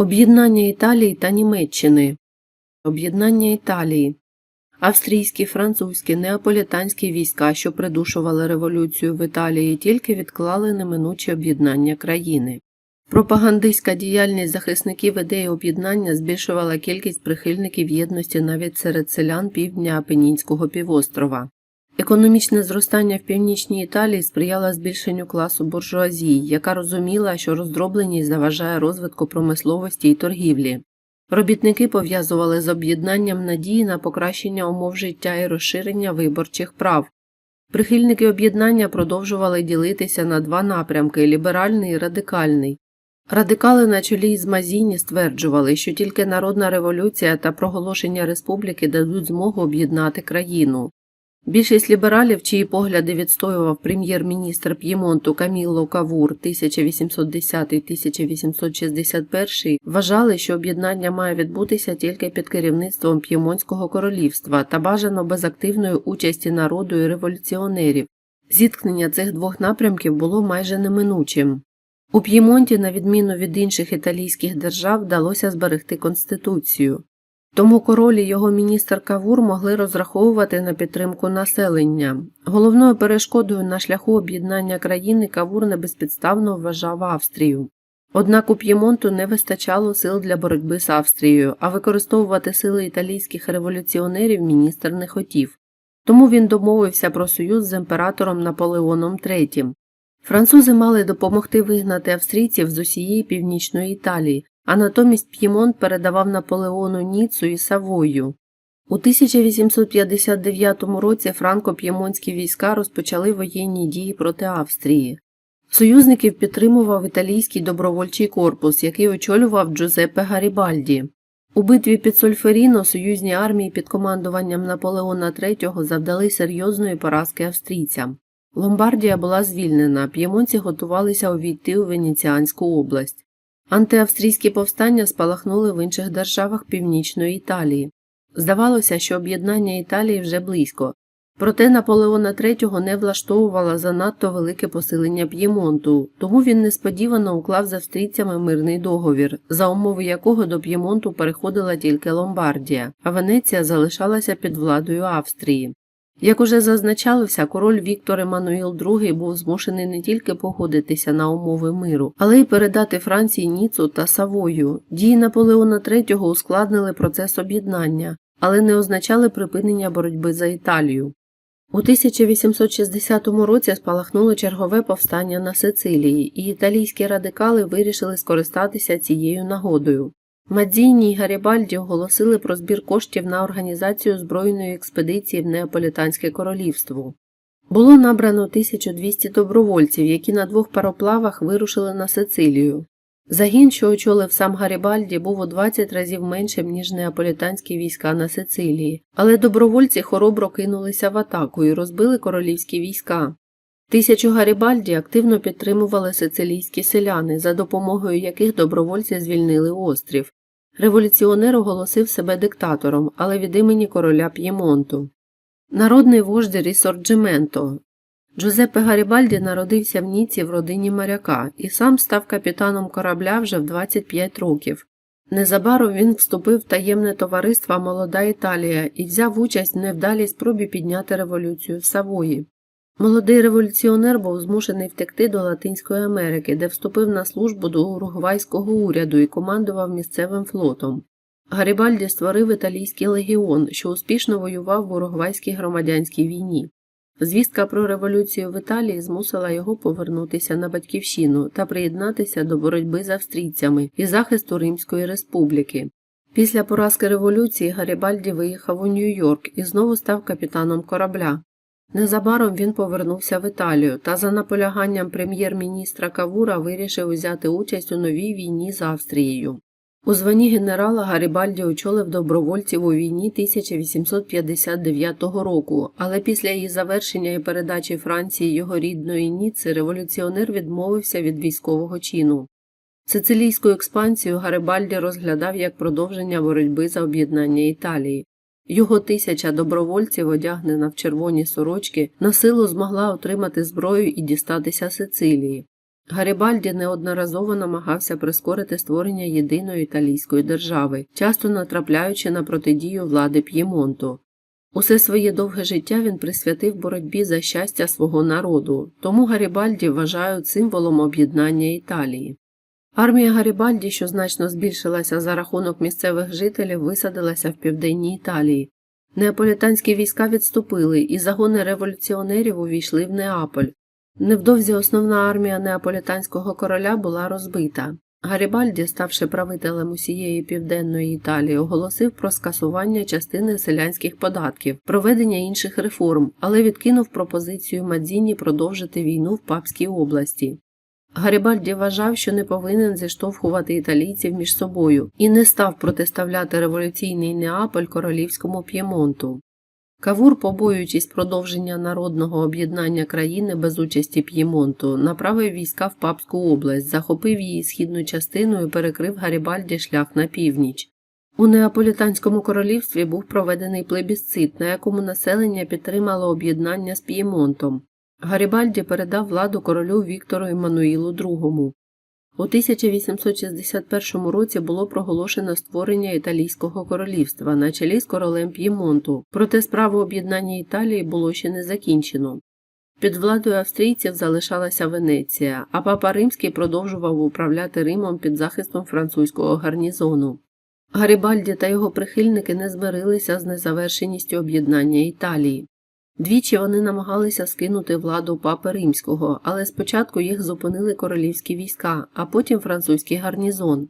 Об'єднання Італії та Німеччини. Об'єднання Італії. Австрійські, французькі, неаполітанські війська, що придушували революцію в Італії, тільки відклали неминуче об'єднання країни. Пропагандистська діяльність захисників ідеї об'єднання збільшувала кількість прихильників єдності навіть серед селян півдня Апенінського півострова. Економічне зростання в північній Італії сприяло збільшенню класу буржуазії, яка розуміла, що роздробленість заважає розвитку промисловості і торгівлі. Робітники пов'язували з об'єднанням надії на покращення умов життя і розширення виборчих прав. Прихильники об'єднання продовжували ділитися на два напрямки ліберальний і радикальний. Радикали на чолі із Мазіні стверджували, що тільки народна революція та проголошення республіки дадуть змогу об'єднати країну. Більшість лібералів, чиї погляди відстоював прем'єр-міністр П'ємонту Камілло Кавур 1810-1861, вважали, що об'єднання має відбутися тільки під керівництвом П'ємонтського королівства та бажано без активної участі народу і революціонерів. Зіткнення цих двох напрямків було майже неминучим. У П'ємонті, на відміну від інших італійських держав, вдалося зберегти конституцію. Тому король і його міністр Кавур могли розраховувати на підтримку населення. Головною перешкодою на шляху об'єднання країни Кавур небезпідставно вважав Австрію. Однак у П'ємонту не вистачало сил для боротьби з Австрією, а використовувати сили італійських революціонерів міністр не хотів. Тому він домовився про союз з імператором Наполеоном III. Французи мали допомогти вигнати австрійців з усієї північної Італії, а натомість П'ємонт передавав Наполеону Ніцу і Савою. У 1859 році франко-п'ємонтські війська розпочали воєнні дії проти Австрії. Союзників підтримував італійський добровольчий корпус, який очолював Джузеппе Гарібальді. У битві під Сольферіно союзні армії під командуванням Наполеона III завдали серйозної поразки австрійцям. Ломбардія була звільнена, п'ємонці готувалися увійти у Венеціанську область. Антиавстрійські повстання спалахнули в інших державах Північної Італії. Здавалося, що об'єднання Італії вже близько, проте Наполеона III не влаштовувало занадто велике посилення П'ємонту, тому він несподівано уклав з австрійцями мирний договір, за умови якого до П'ємонту переходила тільки Ломбардія, а Венеція залишалася під владою Австрії. Як уже зазначалося, король Віктор Еммануїл II був змушений не тільки погодитися на умови миру, але й передати Франції Ніцу та Савою. Дії Наполеона III ускладнили процес об'єднання, але не означали припинення боротьби за Італію. У 1860 році спалахнуло чергове повстання на Сицилії, і італійські радикали вирішили скористатися цією нагодою. Мадзіні й Гарібальді оголосили про збір коштів на організацію збройної експедиції в Неаполітанське королівство. Було набрано 1200 добровольців, які на двох пароплавах вирушили на Сицилію. Загін, що очолив сам Гарібальді, був у 20 разів меншим, ніж неаполітанські війська на Сицилії, але добровольці хоробро кинулися в атаку і розбили королівські війська. Тисячу Гарібальді активно підтримували сицилійські селяни, за допомогою яких добровольці звільнили острів. Революціонер оголосив себе диктатором, але від імені короля П'ємонту. Народний вождь Рісорджименто. Джузеппе Гарібальді народився в Ніці в родині моряка і сам став капітаном корабля вже в 25 років. Незабаром він вступив в таємне товариство Молода Італія і взяв участь в невдалій спробі підняти революцію в Савої. Молодий революціонер був змушений втекти до Латинської Америки, де вступив на службу до уругвайського уряду і командував місцевим флотом. Гарібальді створив італійський легіон, що успішно воював в уругвайській громадянській війні. Звістка про революцію в Італії змусила його повернутися на батьківщину та приєднатися до боротьби з австрійцями і захисту Римської республіки. Після поразки революції Гарібальді виїхав у Нью-Йорк і знову став капітаном корабля. Незабаром він повернувся в Італію та за наполяганням прем'єр-міністра Кавура вирішив узяти участь у новій війні з Австрією. У званні генерала Гарібальді очолив добровольців у війні 1859 року, але після її завершення і передачі Франції його рідної Ніци революціонер відмовився від військового чину. Сицилійську експансію Гарибальді розглядав як продовження боротьби за об'єднання Італії. Його тисяча добровольців, одягнена в червоні сорочки, на силу змогла отримати зброю і дістатися Сицилії. Гарібальді неодноразово намагався прискорити створення єдиної італійської держави, часто натрапляючи на протидію влади П'ємонту. Усе своє довге життя він присвятив боротьбі за щастя свого народу, тому Гарібальді вважають символом об'єднання Італії. Армія Гарібальді, що значно збільшилася за рахунок місцевих жителів, висадилася в південній Італії. Неаполітанські війська відступили, і загони революціонерів увійшли в Неаполь. Невдовзі основна армія неаполітанського короля була розбита. Гарібальді, ставши правителем усієї південної Італії, оголосив про скасування частини селянських податків, проведення інших реформ, але відкинув пропозицію Мадзіні продовжити війну в Папській області. Гарібальді вважав, що не повинен зіштовхувати італійців між собою і не став протиставляти революційний Неаполь королівському П'ємонту. Кавур, побоюючись продовження народного об'єднання країни без участі П'ємонту, направив війська в Папську область, захопив її східну частину і перекрив Гарібальді шлях на північ. У Неаполітанському королівстві був проведений плебісцит, на якому населення підтримало об'єднання з П'ємонтом. Гарібальді передав владу королю Віктору Еммануїлу II. У 1861 році було проголошено створення Італійського королівства на чолі з королем П'ємонту, проте справу об'єднання Італії було ще не закінчено. Під владою австрійців залишалася Венеція, а папа Римський продовжував управляти Римом під захистом французького гарнізону. Гарібальді та його прихильники не змирилися з незавершеністю об'єднання Італії. Двічі вони намагалися скинути владу папи римського, але спочатку їх зупинили королівські війська, а потім французький гарнізон.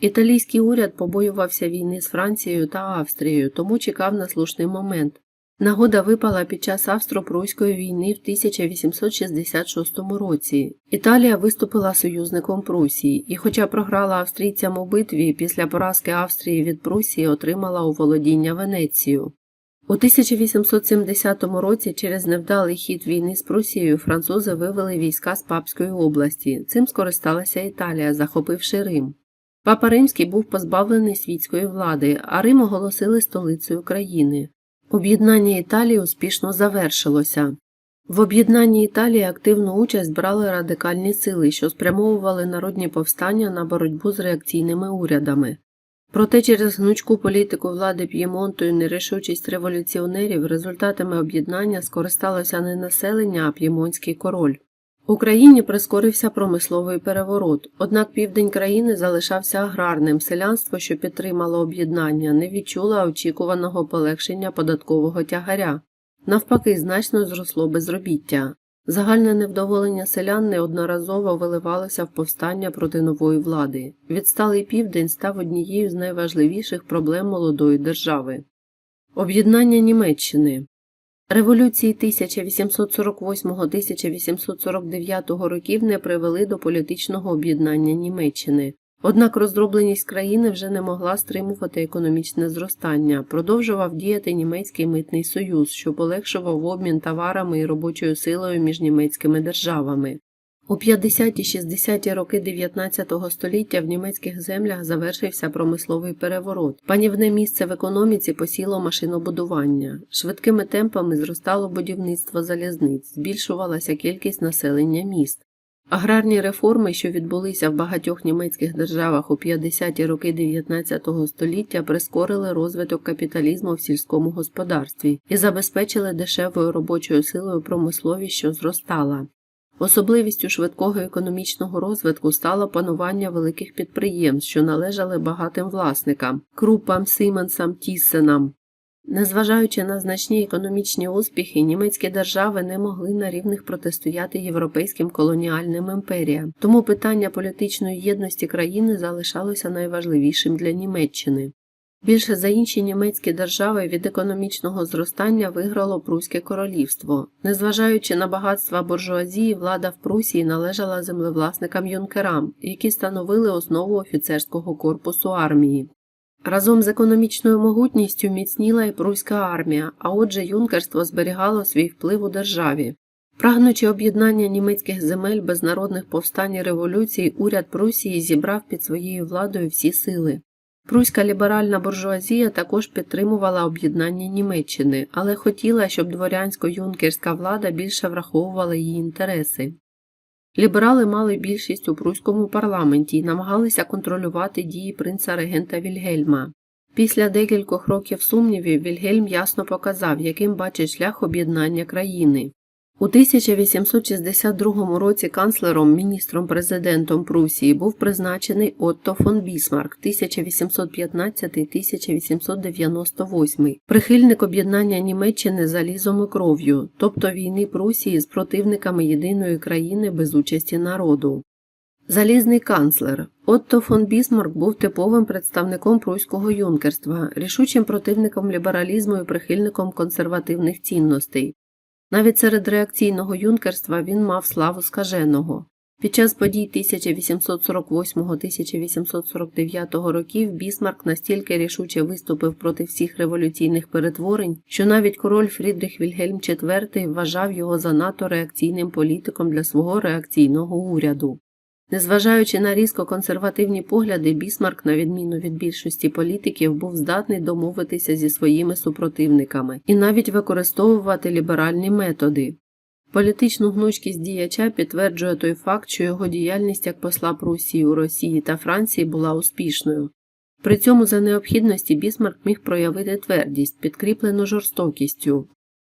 Італійський уряд побоювався війни з Францією та Австрією, тому чекав на слушний момент. Нагода випала під час Австро-Пруської війни в 1866 році. Італія виступила союзником Прусії, і, хоча програла австрійцям у битві, після поразки Австрії від Прусії отримала у володіння Венецію. У 1870 році через невдалий хід війни з Прусією французи вивели війська з Папської області. Цим скористалася Італія, захопивши Рим. Папа Римський був позбавлений світської влади, а Рим оголосили столицею країни. Об'єднання Італії успішно завершилося. В об'єднанні Італії активну участь брали радикальні сили, що спрямовували народні повстання на боротьбу з реакційними урядами. Проте через гнучку політику влади П'ємонту і нерішучість революціонерів результатами об'єднання скористалося не населення, а п'ємонтський король. Україні прискорився промисловий переворот, однак південь країни залишався аграрним, селянство, що підтримало об'єднання, не відчуло очікуваного полегшення податкового тягаря. Навпаки, значно зросло безробіття. Загальне невдоволення селян неодноразово виливалося в повстання проти нової влади. Відсталий південь став однією з найважливіших проблем молодої держави. Об'єднання Німеччини Революції 1848-1849 років не привели до політичного об'єднання Німеччини. Однак роздробленість країни вже не могла стримувати економічне зростання, продовжував діяти німецький митний союз, що полегшував обмін товарами і робочою силою між німецькими державами. У 50-60-ті роки 19 століття в німецьких землях завершився промисловий переворот. Панівне місце в економіці посіло машинобудування. Швидкими темпами зростало будівництво залізниць, збільшувалася кількість населення міст. Аграрні реформи, що відбулися в багатьох німецьких державах у 50-ті роки 19 століття, прискорили розвиток капіталізму в сільському господарстві і забезпечили дешевою робочою силою промисловість, що зростала. Особливістю швидкого економічного розвитку стало панування великих підприємств, що належали багатим власникам крупам, Сіменсам, Тіссенам. Незважаючи на значні економічні успіхи, німецькі держави не могли на рівних протистояти європейським колоніальним імперіям, тому питання політичної єдності країни залишалося найважливішим для Німеччини. Більше за інші німецькі держави від економічного зростання виграло Пруське королівство. Незважаючи на багатства буржуазії, влада в Прусії належала землевласникам юнкерам, які становили основу офіцерського корпусу армії. Разом з економічною могутністю міцніла і пруська армія, а отже юнкерство зберігало свій вплив у державі. Прагнучи об'єднання німецьких земель без народних повстань і революцій, уряд Прусії зібрав під своєю владою всі сили. Пруська ліберальна буржуазія також підтримувала об'єднання Німеччини, але хотіла, щоб дворянсько-юнкерська влада більше враховувала її інтереси. Ліберали мали більшість у пруському парламенті і намагалися контролювати дії принца регента Вільгельма. Після декількох років сумнівів Вільгельм ясно показав, яким бачить шлях об'єднання країни. У 1862 році канцлером, міністром президентом Прусії був призначений Отто фон Бісмарк 1815-1898, прихильник об'єднання Німеччини залізом і кров'ю, тобто війни Прусії з противниками єдиної країни без участі народу. Залізний канцлер Отто фон Бісмарк був типовим представником пруського юнкерства, рішучим противником лібералізму і прихильником консервативних цінностей. Навіть серед реакційного юнкерства він мав славу скаженого. Під час подій 1848-1849 років Бісмарк настільки рішуче виступив проти всіх революційних перетворень, що навіть король Фрідріх Вільгельм IV вважав його занадто реакційним політиком для свого реакційного уряду. Незважаючи на різко консервативні погляди, Бісмарк, на відміну від більшості політиків, був здатний домовитися зі своїми супротивниками і навіть використовувати ліберальні методи. Політичну гнучкість діяча підтверджує той факт, що його діяльність як посла Прусії у Росії та Франції була успішною. При цьому за необхідності Бісмарк міг проявити твердість, підкріплену жорстокістю.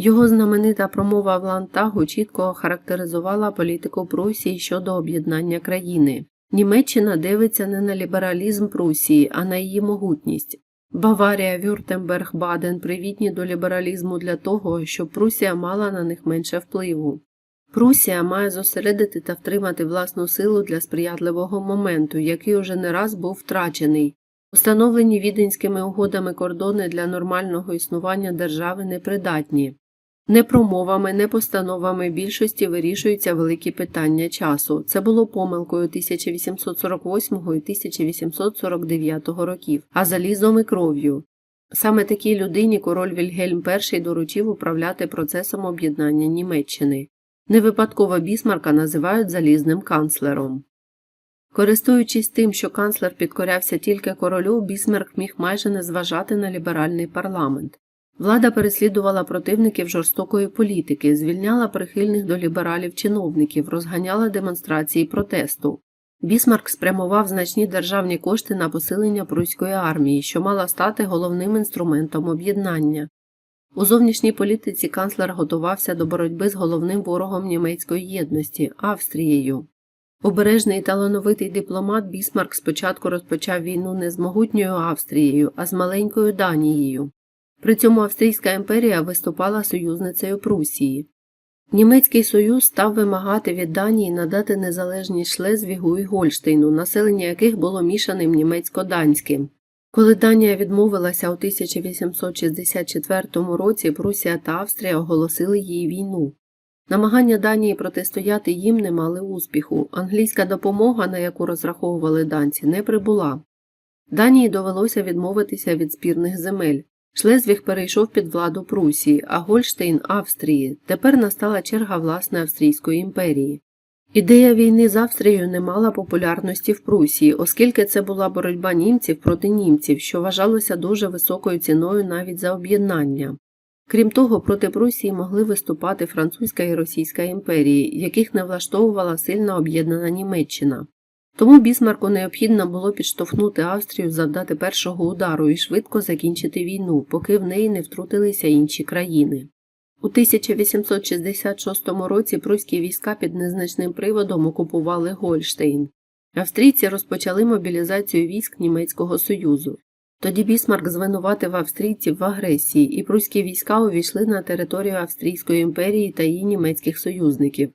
Його знаменита промова в Лантагу чітко охарактеризувала політику Прусії щодо об'єднання країни. Німеччина дивиться не на лібералізм Прусії, а на її могутність. Баварія, Вюртемберг, Баден привітні до лібералізму для того, щоб Прусія мала на них менше впливу. Прусія має зосередити та втримати власну силу для сприятливого моменту, який уже не раз був втрачений. Установлені віденськими угодами кордони для нормального існування держави непридатні. Не промовами, не постановами більшості вирішуються великі питання часу. Це було помилкою 1848 і 1849 років, а залізом і кров'ю. Саме такій людині король Вільгельм І доручив управляти процесом об'єднання Німеччини. Невипадково Бісмарка називають залізним канцлером. Користуючись тим, що канцлер підкорявся тільки королю, Бісмарк міг майже не зважати на ліберальний парламент. Влада переслідувала противників жорстокої політики, звільняла прихильних до лібералів чиновників, розганяла демонстрації протесту. Бісмарк спрямував значні державні кошти на посилення пруської армії, що мала стати головним інструментом об'єднання. У зовнішній політиці канцлер готувався до боротьби з головним ворогом німецької єдності Австрією. Обережний і талановитий дипломат Бісмарк спочатку розпочав війну не з могутньою Австрією, а з маленькою Данією. При цьому Австрійська імперія виступала союзницею Прусії. Німецький союз став вимагати від Данії надати незалежність Шлезвігу і Гольштейну, населення яких було мішаним німецько-данським. Коли Данія відмовилася у 1864 році, Прусія та Австрія оголосили їй війну. Намагання Данії протистояти їм не мали успіху. Англійська допомога, на яку розраховували данці, не прибула. Данії довелося відмовитися від спірних земель. Шлезвіг перейшов під владу Прусії, а Гольштейн Австрії. Тепер настала черга власне Австрійської імперії. Ідея війни з Австрією не мала популярності в Прусії, оскільки це була боротьба німців проти німців, що вважалося дуже високою ціною навіть за об'єднання. Крім того, проти Прусії могли виступати Французька і Російська імперії, яких не влаштовувала сильно об'єднана Німеччина. Тому Бісмарку необхідно було підштовхнути Австрію завдати першого удару і швидко закінчити війну, поки в неї не втрутилися інші країни. У 1866 році пруські війська під незначним приводом окупували Гольштейн. Австрійці розпочали мобілізацію військ Німецького Союзу. Тоді Бісмарк звинуватив австрійців в агресії, і пруські війська увійшли на територію Австрійської імперії та її німецьких союзників.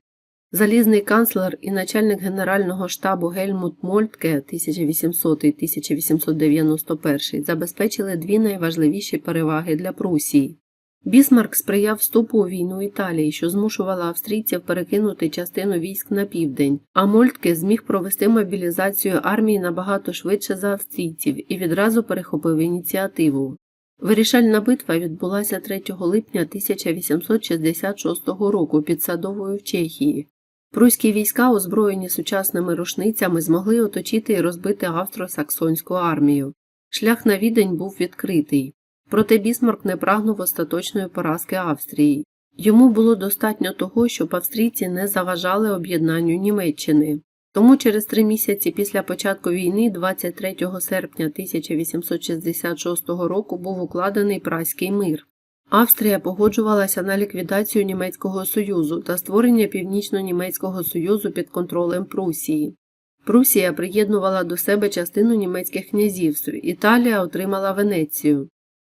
Залізний канцлер і начальник Генерального штабу Гельмут Мольтке 1800-1891 забезпечили дві найважливіші переваги для Прусії. Бісмарк сприяв вступу у війну Італії, що змушувала австрійців перекинути частину військ на південь, а Мольтке зміг провести мобілізацію армії набагато швидше за австрійців і відразу перехопив ініціативу. Вирішальна битва відбулася 3 липня 1866 року під Садовою в Чехії. Пруські війська, озброєні сучасними рушницями, змогли оточити і розбити австро-саксонську армію. Шлях на відень був відкритий. Проте Бісмарк не прагнув остаточної поразки Австрії. Йому було достатньо того, щоб австрійці не заважали об'єднанню Німеччини. Тому через три місяці після початку війни, 23 серпня 1866 року, був укладений Празький мир. Австрія погоджувалася на ліквідацію Німецького Союзу та створення Північно-Німецького Союзу під контролем Прусії. Прусія приєднувала до себе частину німецьких князівств, Італія отримала Венецію.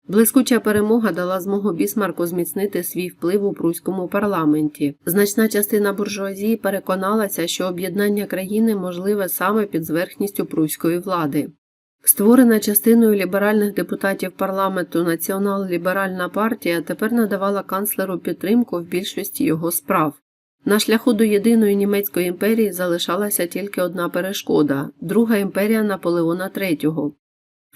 Блискуча перемога дала змогу Бісмарку зміцнити свій вплив у пруському парламенті. Значна частина буржуазії переконалася, що об'єднання країни можливе саме під зверхністю пруської влади. Створена частиною ліберальних депутатів парламенту Націонал-ліберальна партія тепер надавала канцлеру підтримку в більшості його справ. На шляху до єдиної німецької імперії залишалася тільки одна перешкода друга імперія Наполеона III.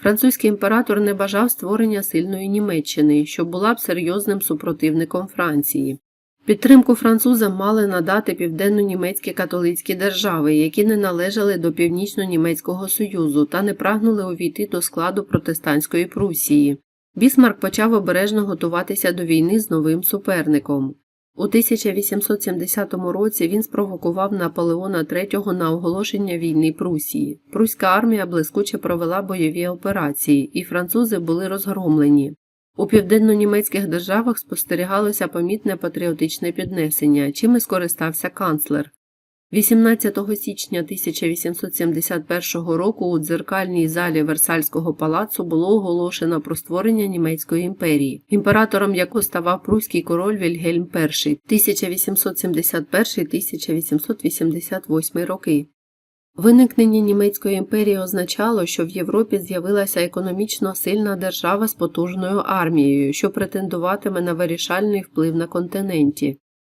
Французький імператор не бажав створення сильної Німеччини, що була б серйозним супротивником Франції. Підтримку французам мали надати південно-німецькі католицькі держави, які не належали до Північно-Німецького Союзу та не прагнули увійти до складу протестантської Прусії. Бісмарк почав обережно готуватися до війни з новим суперником. У 1870 році він спровокував Наполеона III на оголошення війни Прусії. Пруська армія блискуче провела бойові операції, і французи були розгромлені. У південно-німецьких державах спостерігалося помітне патріотичне піднесення, чим і скористався канцлер. 18 січня 1871 року у дзеркальній залі Версальського палацу було оголошено про створення Німецької імперії, імператором якого ставав пруський король Вільгельм І 1871-1888 роки. Виникнення Німецької імперії означало, що в Європі з'явилася економічно сильна держава з потужною армією, що претендуватиме на вирішальний вплив на континенті.